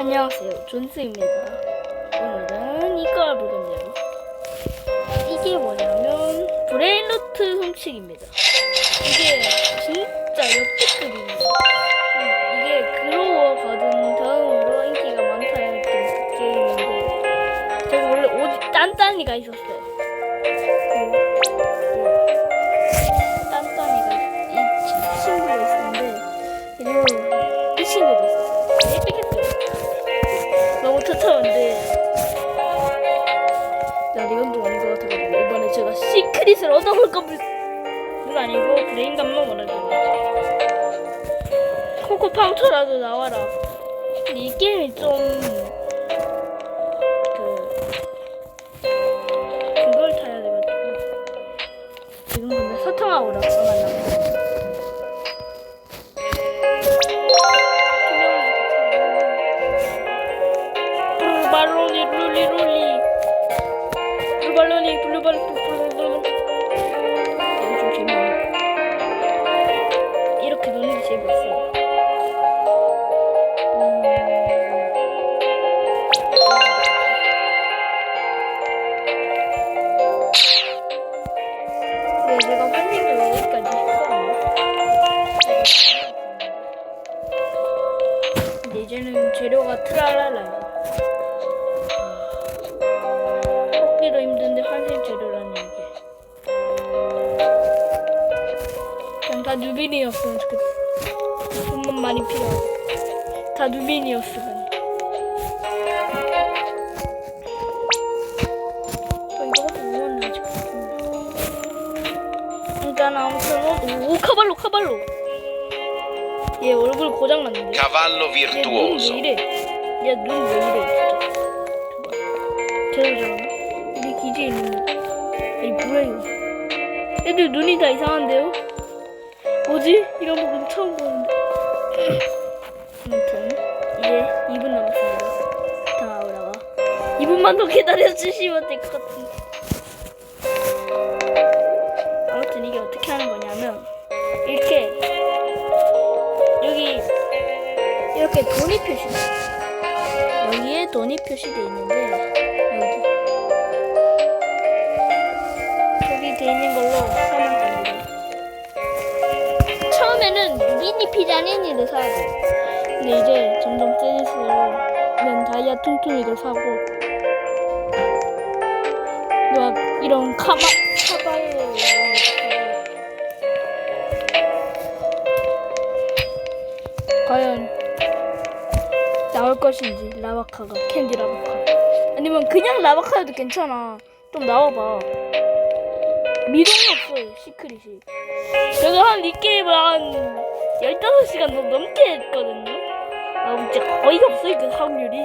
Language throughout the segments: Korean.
안녕하세요. 존스입니다. 오늘은 이걸 볼 건데요. 이게 뭐냐면 브레인루트 훔치기입니다. 이게 진짜 역대급입니다. 음, 이게 그로워 가든 다음으로 인기가 많다 했던 게임인데 제가 원래 오직 딴딴이가 있었어요. 시크릿을 얻어볼 겁니다 그거 아니고 브레인 감만 원하는 코코팡초라도 나와라. 근데 이 게임이 좀 누빈이었으면 좋겠다. 돈만 많이 필요하고. 다 누빈이었으면. 저 이거밖에 못 만나 지금. 일단 아무튼 오, 오 카발로 카발로. 얘 얼굴 고장 났는데. Cavallo 얘눈왜 virtuoso. 이래? 얘 눈 왜 이래? 제대로 잘하나? 우리 기지에 있는 아니 뭐야 이거? 애들 눈이 다 이상한데요? 뭐지? 이런 부분 처음 보는데. 아무튼 이제 2분 남았습니다. 다 나오다가 2분만 더 기다려 주시면 될 것 같은데. 아무튼 이게 어떻게 하는 거냐면 이렇게 여기 이렇게 돈이 표시 여기에 돈이 표시되어 있는데 여기 여기 돼 있는 걸 처음에는 미니 피자니니를 사야 돼. 근데 이제 점점 세질수록 이런 다이아 퉁퉁이도 사고 막 이런 카마 카바에 과연 나올 것인지 라바카가 캔디 라바카. 아니면 그냥 라바카여도 괜찮아. 좀 나와봐. 미동이 없어요 시크릿이 제가 한이 게임을 한 15시간 넘, 넘게 했거든요. 아 진짜 거의 없어요 그 확률이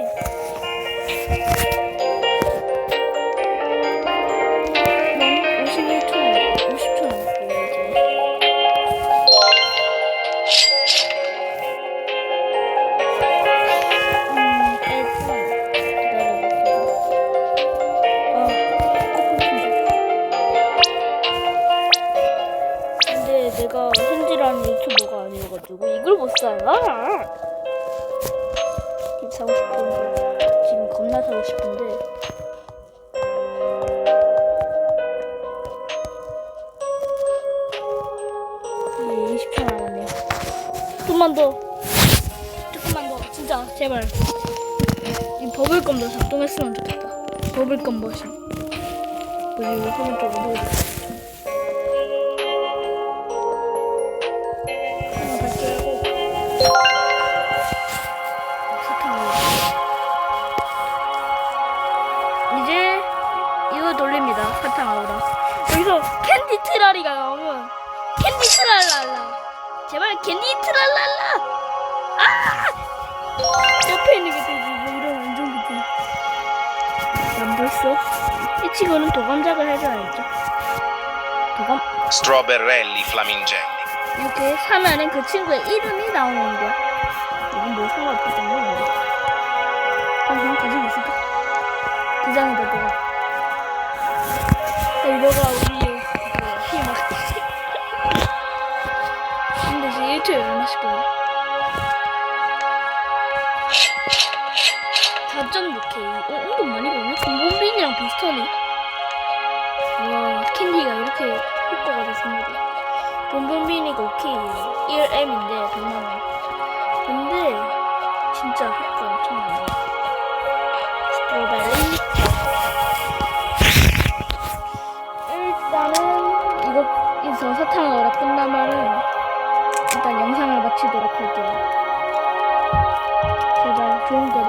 난 벌써 이 친구는 도감작을 해줘야겠죠 도감 Strawberrelli flamingelli. 이렇게 사면은 그 친구의 이름이 나오는데 이건 뭐 상관없기 때문에 뭐. 아 그냥 가지고 있을까? 대장이다 내가 야, 이거가 우리 힘 근데 지금 1초에 얼마씩 거야? 4.6K. 어, 은근 많이 보네. 봉봉빈이랑 비슷하네. 와, 캔디가 이렇게 효과가 됐습니다. 봉봉빈이가 오케이예요. 1M인데 100만원. 근데 진짜 효과 엄청나요. 스트로베리. 일단은 이거 이 사탕을 끝나면은 일단 영상을 마치도록 할게요. 제발 좋은 거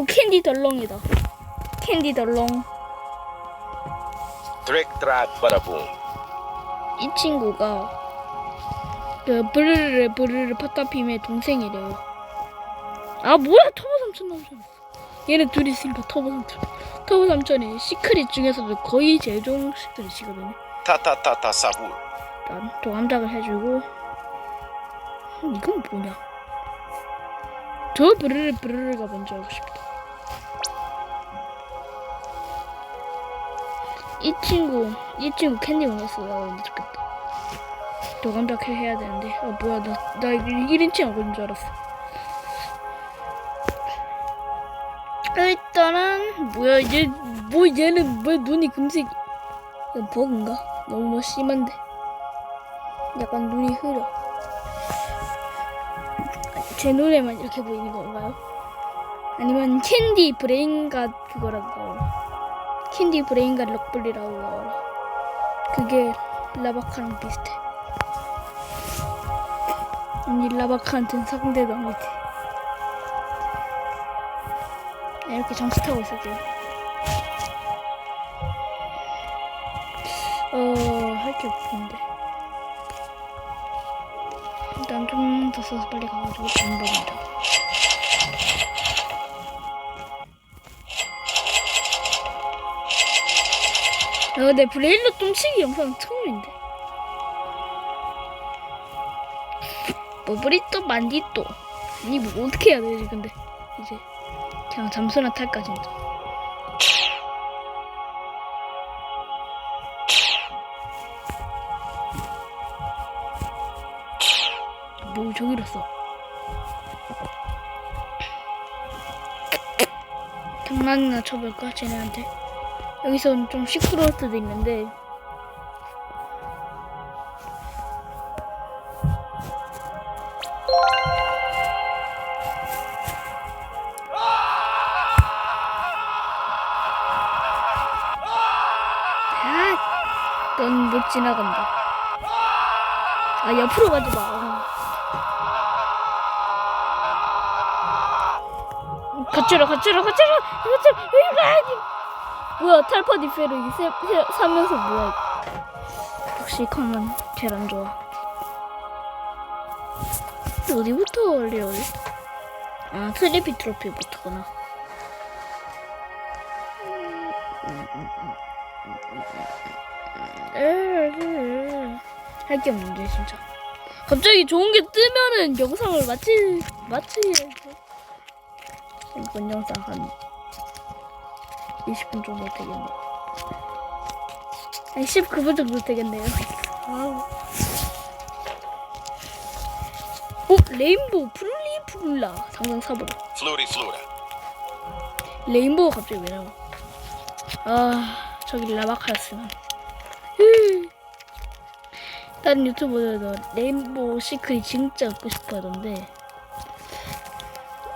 오, 캔디 덜렁이다. 캔디 덜렁. 이 친구가 그 브르르 브르르 파타핌의 동생이래요. 아 뭐야 터보 삼촌 남편. 얘네 둘이 있으니까 터보 삼촌. 터보 삼촌이 시크릿 중에서도 거의 제일 좋은 시크릿이거든요. Ta-ta-ta-ta sabur. 일단 도감작을 해주고 음, 이건 뭐냐? 저 브르르 브르르가 뭔지 알고 싶다. 이 친구 이 친구 캔디 원했어 나오는데 좋겠다. 도감작 해- 해야 되는데 아 뭐야 나 나 1인칭 하고 있는 줄 알았어. 일단은 뭐야 얘 뭐 얘는 왜 눈이 금색 이거 버그인가? 너무 심한데. 약간 눈이 흐려. 제 눈에만 이렇게 보이는 건가요? 아니면 캔디 브레인갓 그거라고? 캔디 브레인갓 럭블리라고 나오나? 그게 라바카랑 비슷해. 아니 라바카한테는 상대도 아니지. 이렇게 타고 있을게요. 어, 할 게 없는데. 일단 좀 더 써서 빨리 가가지고 공부합니다. 근데 브레일로 똥치기 영상 처음인데. 버블이또 만디또. 이 뭐 어떻게 해야 되지, 근데. 이제. 그냥 잠수나 탈까, 진짜. 뭐 저기로 써. 장난이나 쳐볼까 쟤네한테. 여기서는 좀 시끄러울 수도 있는데. 아, 넌못 지나간다. 아 옆으로 가지 마. 거칠어 거칠어 거칠어 거칠어 여기 가야지 뭐야 탈파 디 페로 이게 세, 세, 사면서 뭐야? 역시 컴은 제일 안 좋아. 어디부터 올려 아 트리피 트로피부터구나. 할 게 없는데 진짜? 갑자기 좋은 게 뜨면은 영상을 마치 마치야지 이번 영상 한 20분 정도 되겠네. 아니 19분 정도 되겠네요. 어 레인보우 프룰리 프룰라 상상 사보라. Fluri flura. 레인보우 갑자기 왜 나와? 아 저기 라바카였으면. 음. 다른 유튜버들도 레인보우 시크릿 진짜 갖고 싶어 하던데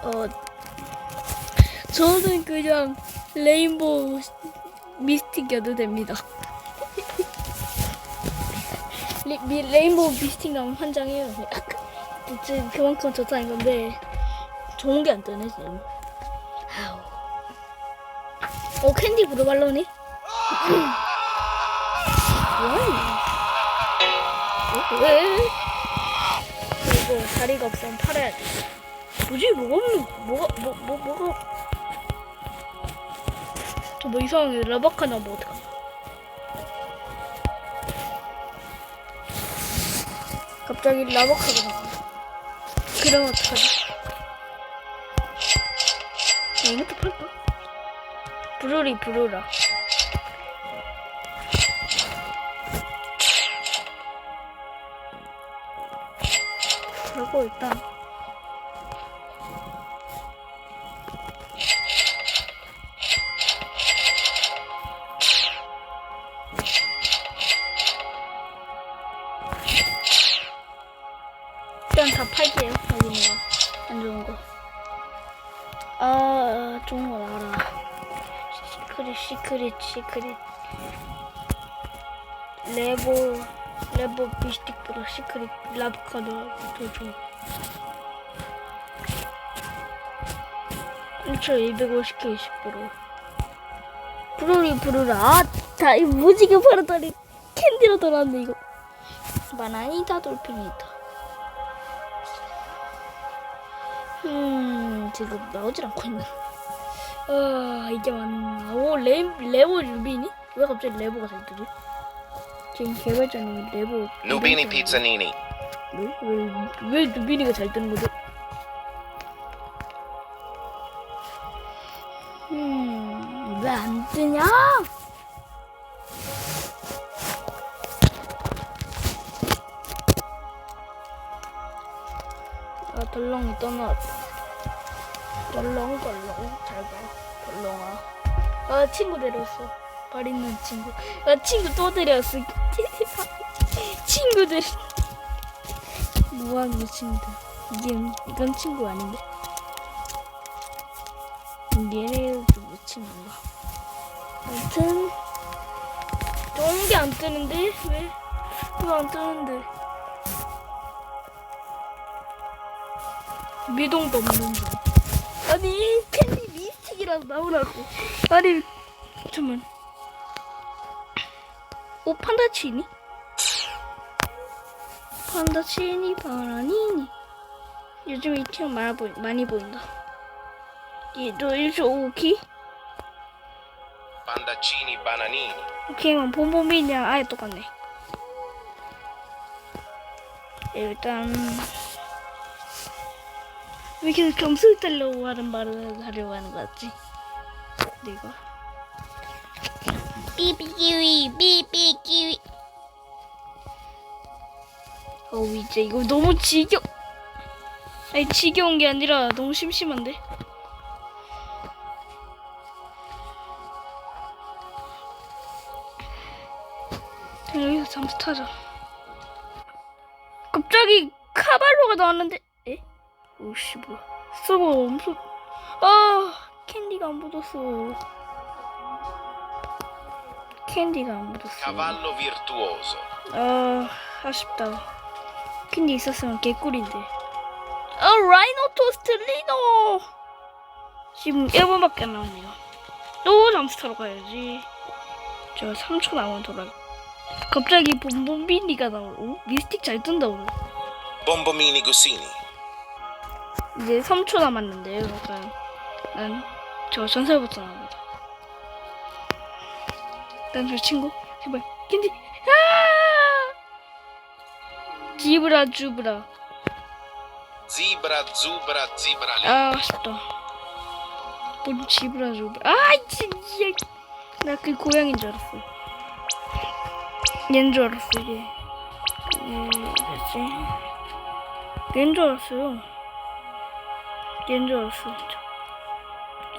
어 저는 그냥 레인보우 미스틱이어도 됩니다. 레, 미, 레인보우 미스틱 나오면 환장해요. 지금 그만큼 좋다는 건데 좋은 게 안 뜨네 지금. 아우. 어 캔디 브루발로니? 왜? 왜? 그리고 다리가 없으면 팔아야 돼. 뭐지? 뭐가 없는? 뭐가 뭐 뭐 뭐가? 저 뭐 이상하게 라바카 나오면 어떡하나 갑자기 라바카가 나와 그럼 어떡하지? 얘네도 팔까? 브루리 브루라 그리고 일단 시크릿 시크릿 시크릿 레보 레보 비스틱보다 시크릿 라브카가 더 좋아. 1,250개 20%. 부르리 부르라. 아, 다, 이 무지개 바르다니. 캔디로 돌아왔네, 이거. 바나니다 돌핀이다. 음, 지금 나오질 않고 있는. 아, 이게 맞나. 오, 레, 레보 루비니? 왜 갑자기 레보가 잘 뜨지? 지금 개발자님이 레보. 이벤트 Pizzanini. 왜? 왜, 왜 루비니가 잘 뜨는 거죠? 발 있는 친구. 아, 친구 또 데려왔어. 친구들. 뭐하는 거 친구들. 이게, 이건 친구 아닌데? 얘네도 못 친구인가? 아무튼, 좋은 게안 뜨는데? 왜? 왜 안 뜨는데? 미동도 없는 중. 아니, 캔디 미스틱이라도 나오라고. 아니, 잠깐만. 오, 판다 치니? 판다 치니, 바나니니. 요즘 이 친구 많아 보이, 많이 보인다. 얘도 1.5키? Pandaccini Bananini. 오케이만 봄봄이랑 아예 똑같네. 일단 왜 계속 점수 달라고 하는 말을 하려고 하는 거 같지? 내가 삐삐끼위 삐삐끼위 어우 이제 이거 너무 지겨. 아니 지겨운 게 아니라 너무 심심한데? 여기서 잠수 타자. 갑자기 카발로가 나왔는데? 에? 오씨 뭐야. 서버 엄청 아 캔디가 안 묻었어 캔디가 안 묻었어 Cavallo virtuoso. 아 아쉽다. 캔디 있었으면 개꿀인데. 아 라이노 토스트 리노! 지금 1분밖에 안 남았네요. 또 잠수 타러 가야지. 저 3초 남으면 돌아. 갑자기 봄봄비니가 나오고 오? 미스틱 잘 뜬다 오늘. Bombomini Gussini. 이제 3초 남았는데요 약간. 난저 전설부터 나옵니다 난저 친구? 제발 캔디. 아! 지브라 주브라. Zebra, zubra, zibrali. 아 아쉽다. 뭔 지브라 주브라. 아 진짜. 나그 고양인 줄 알았어. 얘인 줄 알았어 이게. 예 됐지 얘인 줄 알았어요. 얘인 줄 알았어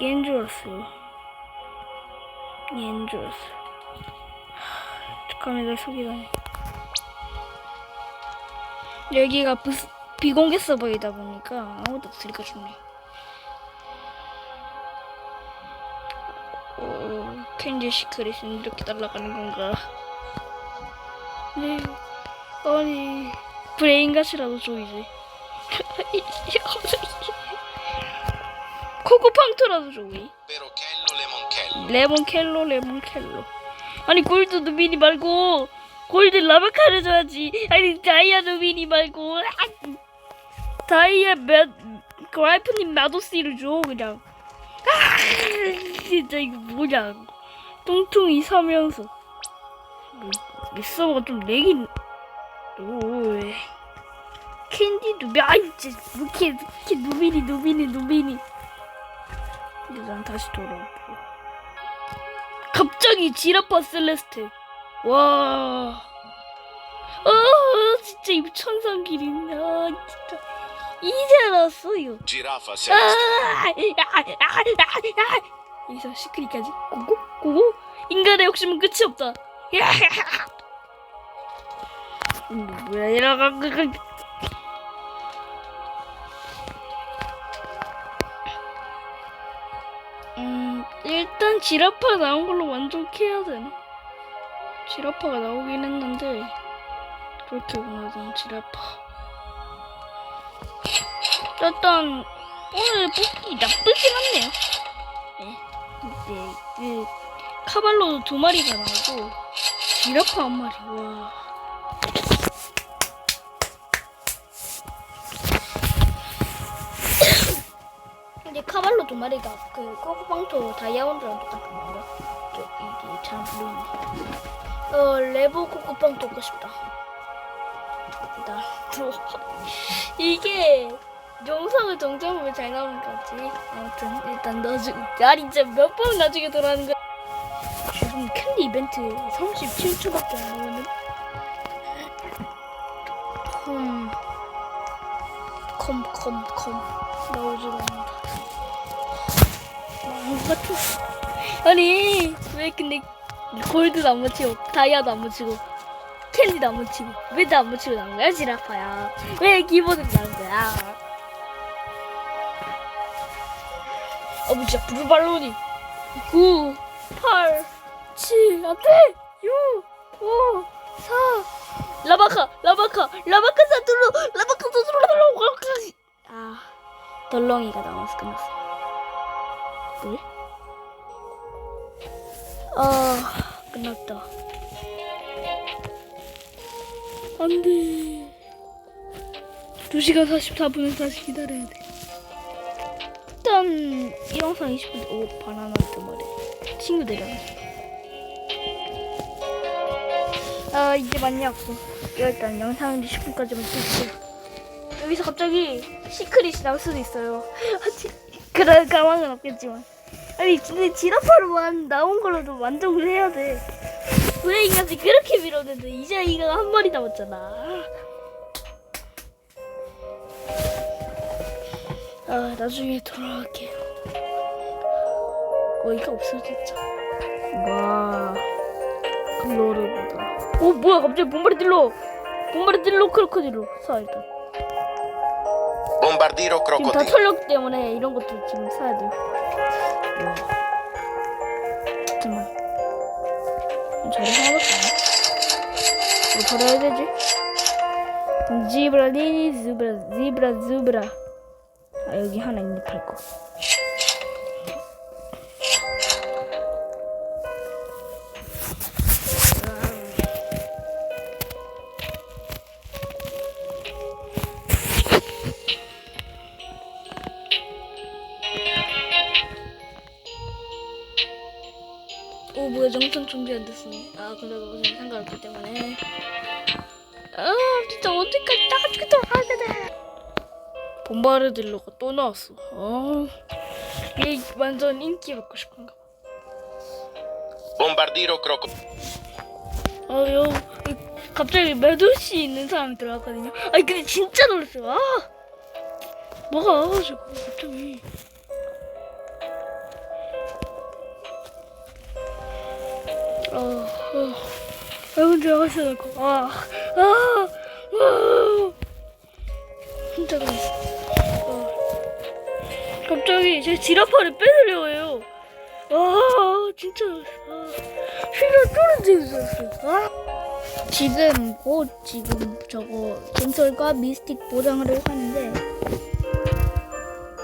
얘인 줄 알았어요. 얘인 줄 알았어 잠깐만 내 속이다니 여기가 부스, 비공개 서버이다 보니까 아무도 없으니까 좋네 오, 캔디 시크릿은 이렇게 날아가는 건가? 네, 아니 브레인가시라도 줘 이제. 코코팡트라도 줘 lemonchello. 레몬 켈로 레몬 켈로. 아니 골드 누비니 말고 골드 라바카를 줘야지. 아니 다이아 누비니 말고 아! 다이아 몇 그라이프님 마도스를 줘 그냥. 아 진짜 이거 뭐냐? 뚱뚱이 사면서 뭐, 이 서버가 좀 렉이 오 캔디 누비 아이 진짜 뭐 이렇게 이렇게 누비니 누비니 누비니. 근데 난 다시 돌아오고. 갑자기 지라파 셀레스테. 와. 아, 진짜 이 천상길이. 아, 진짜. 이제 알았어요. 아, celeste. 아, 아, 아, 아. 여기서 시크릿까지 고고 고고 인간의 욕심은 끝이 없다. 음, 뭐야 이러가 일단 지라파 나온 걸로 만족해야 되나? 지라파가 나오긴 했는데 그렇게 보면 지라파 일단 오늘 뽑기 나쁘진 않네요. 네. 네, 그 카발로 두 마리가 나오고 지라파 한 마리. 와. 근데 카발로 두 마리가 그 코코방토 다이아몬드랑 똑같은 건가? 저 이게 잘 모르겠네. 어 레보 코코방토 먹고 싶다. 나 또 이게 영상을 정정하면 잘 나오는 거지. 아무튼 일단 나중에 날 이제 몇 번 나중에 돌아가는 거야. 지금 캔디 이벤트 37초밖에 안 남았는데. 음. 컴, 컴, 컴. 나오지도 않는다. 망 같은. 아니, 왜 근데 골드도 안 묻히고, 다이아도 안 묻히고, 캔디도 안 묻히고, 왜도 안 묻히고 나온 거야, 지라파야? 왜 기본으로 나온 거야? 어, 진짜 블루발론이 9, 8, 7, 안 돼! 6, 5, 4, 라바카, 라바카, 라바카 사투로, 라바카 사투로, 라바카. 아, 덜렁이가 나와서 끝났어. 아, 끝났다. 안 돼. 2시간 44분을 다시 기다려야 돼. 일단 이 영상 20분 오 바나나 두 마리 친구들이랑 아 이제 많이 왔고 일단 영상 20분까지만 찍고 여기서 갑자기 시크릿이 나올 수도 있어요 그럴 가망은 없겠지만 아니 근데 지라파로만 나온 걸로도 만족을 해야 돼왜 이까지 그렇게 밀었는데 이제 이가 한 마리 남았잖아 아 나중에 돌아갈게요. 어이가 없어졌죠. 와 글로르보다. 오 뭐야 갑자기 bombar딜로 bombar딜로 크로코딜로 사 일단. Bombardiro 지금 다 crocodilo. 털렸기 때문에 이런 것도 지금 사야 돼 요. 와. 잠깐만. 저리 하나밖에 안 해. 뭐 저래야 되지? 지브라니 즈브라 지브라 즈브라. 아 여기 하나 있네 팔 거. 오 뭐야 정상 준비 안 됐어. 아 근데 좀 상관없기 때문에. 아 진짜 언제까지 다 같이 돌아가야 되네. bombar딜로가 또 나왔어. 아, 얘 완전 인기 받고 싶은가 봐. Bombardiro crocodilo. 아, 여 갑자기 메두시 있는 사람이 들어왔거든요. 아니 근데 진짜 놀랐어요. 아, 뭐가 와가지고 갑자기. 아, 들어가셔야 될 거. 아, 아, 아, 진짜 놀랐어. 아, 갑자기 제 지라파를 뺏으려고 해요. 아, 진짜. 아, 휘가 떨어지겠어요. 아. 지금 곧 지금 저거 전설과 미스틱 보장을 하는데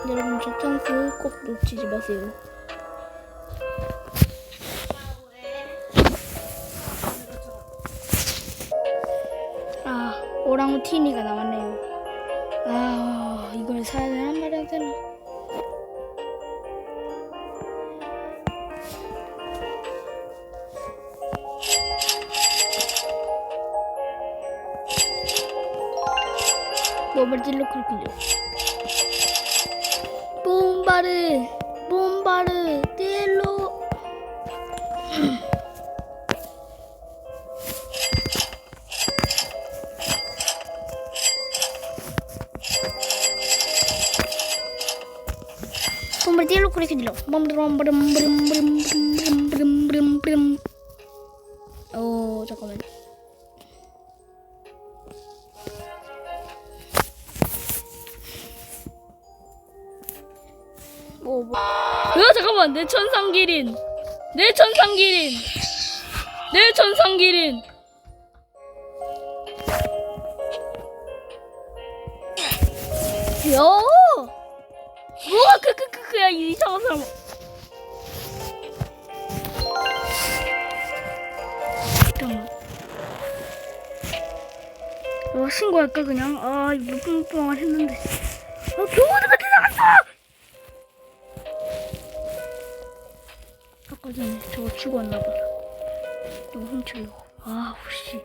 여러분 저 탱크 꼭 놓치지 마세요. 오랑우티니가 나왔네요. 아 이걸 사야 되나 말아야 되나? 크로콜로 뽐바르 뽐바르 질러. 빰브름브름브름브름브름브름브름브름. 어 잠깐만. 뭐 뭐. 야 잠깐만 내 천상 기린. 내 천상 기린. 내 천상 기린. 아까 전에 저거 치고 왔나봐. 이거 훔치려고. 아 혹시.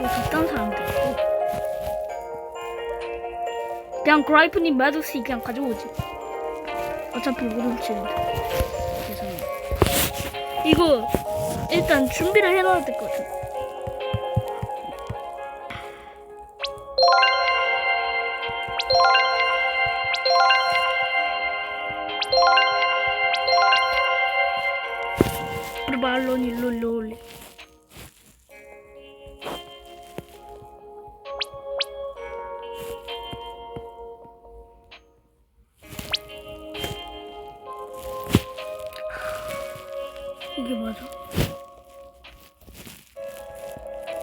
뭐딴 사람들 있고. 그냥 그라이프님 마저씨 그냥 가져오지. 어차피 못 훔치는데. 죄송해요. 이거 일단 준비를 해놔야 될 것 같아.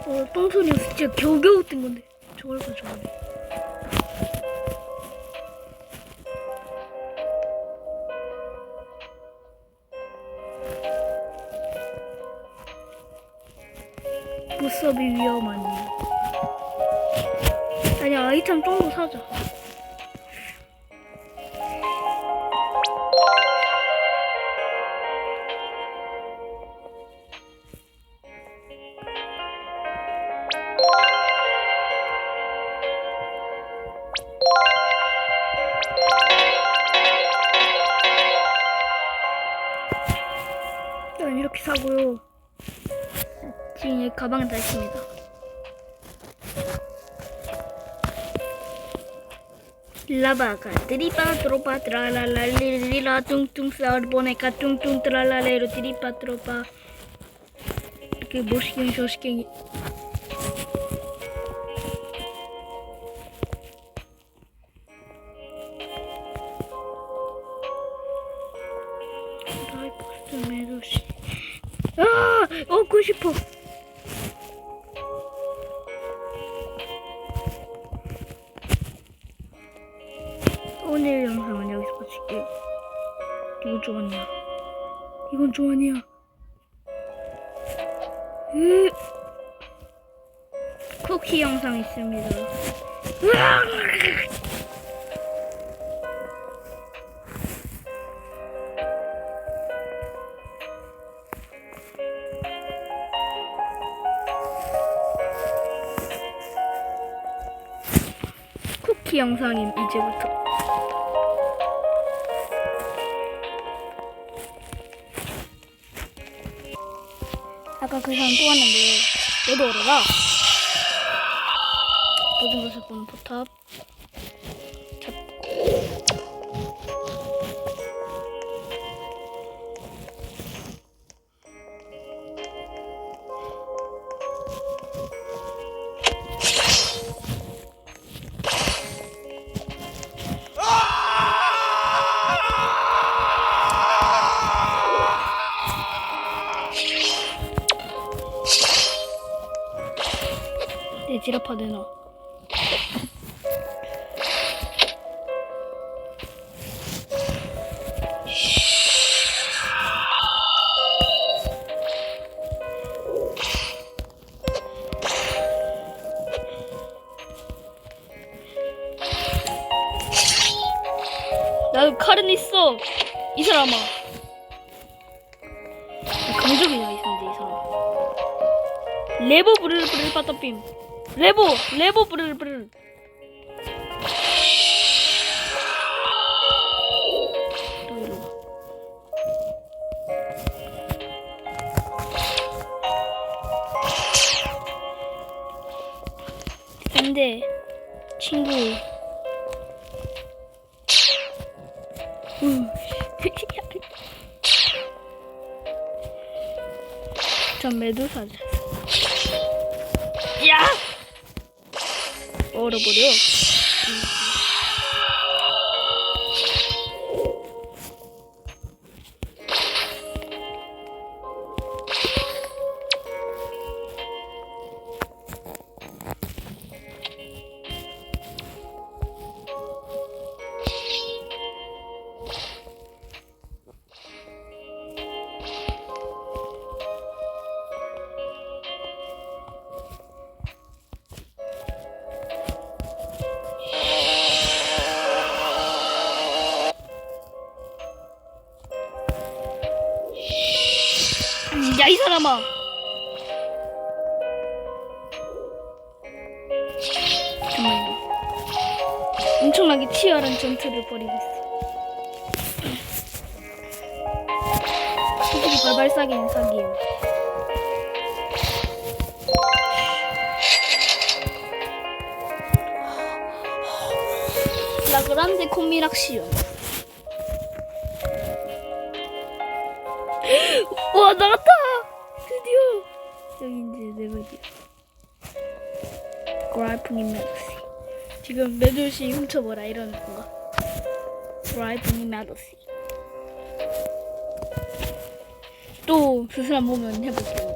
어, 똥소리 진짜 겨우겨우 뜬 건데. 저걸 가져가네. 무섭이 위험하니. 아니, 아이템 좀더 사자. La baca, tripa, tropa, tra la la li li la tung tung flower boneca tung tung tra la la tripa tropa. că Que busquen, josquen. 쿠키 영상임 이제부터. 아까 그 사람 또 왔는데 너도 오래라 모든 것을 보는 포탑 내 지라파 내놔 나도 칼은 있어 이 사람아. 강적이야 이 사람 이 사람. 레보 부르르 부르르 빠따빔 레보 레보 브르브르 안돼 친구. 음, 전 메두사자. 얼어버려. 야, 이 사람아! 엄청나게 치열한 전투를 벌이고 있어. 솔직히 발발 싸기는 사기예요. 라그란데 콤비락시온. 와 나갔다! 라이프님 메르시. 지금 메르시 훔쳐보라 이러는 건가? 그라이프님 메르시. 또 그 사람 보면 해볼게요.